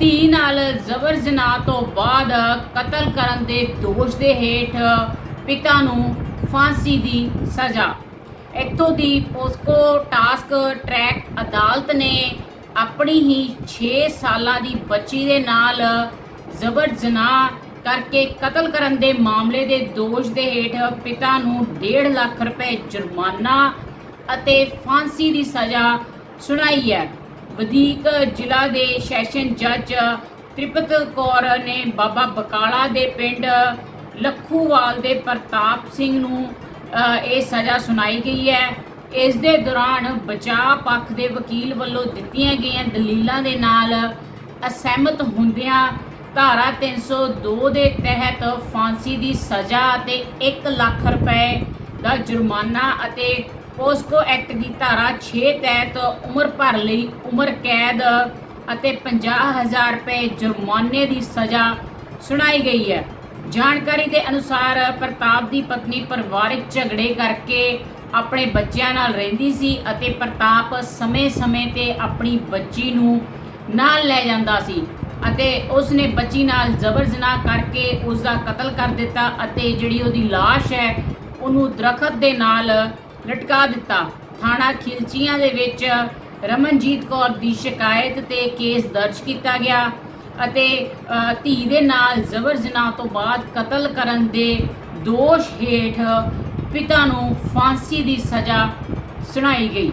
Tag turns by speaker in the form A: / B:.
A: ਧੀ ਨਾਲ ਜ਼ਬਰ ਜਨਾਹ ਤੋਂ ਬਾਅਦ ਕਤਲ ਕਰਨ ਦੇ ਦੋਸ਼ ਦੇ ਹੇਠ ਪਿਤਾ ਨੂੰ ਫਾਂਸੀ ਦੀ ਸਜ਼ਾ। ਇੱਥੋਂ ਦੀ ਪੋਸਕੋ ਟਾਸਕ ਟਰੈਕ ਅਦਾਲਤ ਨੇ ਆਪਣੀ ਹੀ 6 ਸਾਲਾਂ ਦੀ ਬੱਚੀ ਦੇ ਨਾਲ ਜ਼ਬਰ ਜਨਾਹ ਕਰਕੇ ਕਤਲ ਕਰਨ ਦੇ ਮਾਮਲੇ ਦੇ ਦੋਸ਼ ਦੇ ਹੇਠ ਪਿਤਾ ਨੂੰ 1.5 ਲੱਖ ਰੁਪਏ ਜੁਰਮਾਨਾ ਅਤੇ ਫਾਂਸੀ ਦੀ ਸਜ਼ਾ ਸੁਣਾਈ ਹੈ। ਵਧੀਕ ਜ਼ਿਲ੍ਹਾ ਦੇ ਸੈਸ਼ਨ ਜੱਜ ਤ੍ਰਿਪਤ ਕੌਰ ਨੇ ਬਾਬਾ ਬਕਾਲਾ ਦੇ ਪਿੰਡ ਲੱਖੂਵਾਲ ਦੇ ਪ੍ਰਤਾਪ ਸਿੰਘ ਨੂੰ ਇਹ ਸਜ਼ਾ ਸੁਣਾਈ ਗਈ ਹੈ। ਇਸ ਦੇ ਦੌਰਾਨ ਬਚਾਅ ਪੱਖ ਦੇ ਵਕੀਲ ਵੱਲੋਂ ਦਿੱਤੀਆਂ ਗਈਆਂ ਦਲੀਲਾਂ ਦੇ ਨਾਲ ਅਸਹਿਮਤ ਹੁੰਦਿਆਂ ਧਾਰਾ 302 ਦੇ ਤਹਿਤ ਫਾਂਸੀ ਦੀ ਸਜ਼ਾ ਅਤੇ 1 ਲੱਖ ਰੁਪਏ ਦਾ ਜੁਰਮਾਨਾ ਅਤੇ ਪੋਸਕੋ ਐਕਟ ਦੀ ਧਾਰਾ 6 ਤਹਿਤ ਉਮਰ ਭਰ ਲਈ ਉਮਰ ਕੈਦ ਅਤੇ 50000 ਰੁਪਏ ਜੁਰਮਾਨੇ ਦੀ ਸਜ਼ਾ ਸੁਣਾਈ ਗਈ ਹੈ। ਜਾਣਕਾਰੀ ਦੇ ਅਨੁਸਾਰ ਪ੍ਰਤਾਪ ਦੀ ਪਤਨੀ ਪਰਿਵਾਰਕ ਝਗੜੇ ਕਰਕੇ ਆਪਣੇ ਬੱਚਿਆਂ ਨਾਲ ਰਹਿੰਦੀ ਸੀ ਅਤੇ ਪ੍ਰਤਾਪ ਸਮੇਂ-ਸਮੇਂ ਤੇ ਆਪਣੀ ਬੱਚੀ ਨੂੰ ਨਾਲ ਲੈ ਜਾਂਦਾ ਸੀ ਅਤੇ ਉਸ ਨੇ ਬੱਚੀ ਨਾਲ ਜ਼ਬਰ ਜਨਾਹ ਕਰਕੇ ਉਸ ਦਾ ਕਤਲ ਕਰ ਦਿੱਤਾ ਅਤੇ ਜਿਹੜੀ ਉਹਦੀ ਲਾਸ਼ ਹੈ, ਉਹਨੂੰ ਦਰਖਤ ਦੇ ਨਾਲ ਲਟਕਾ ਦਿੱਤਾ। ਥਾਣਾ ਖਿਲਚੀਆਂ ਦੇ ਵਿੱਚ ਰਮਨਜੀਤ ਕੌਰ ਦੀ ਸ਼ਿਕਾਇਤ ਤੇ ਕੇਸ ਦਰਜ ਕੀਤਾ ਗਿਆ ਅਤੇ ਧੀ ਦੇ ਨਾਲ ਜ਼ਬਰ ਜਨਾਹ ਤੋਂ ਬਾਅਦ ਕਤਲ ਕਰਨ ਦੇ ਦੋਸ਼ ਹੇਠ ਪਿਤਾ ਨੂੰ ਫਾਂਸੀ ਦੀ ਸਜ਼ਾ ਸੁਣਾਈ ਗਈ।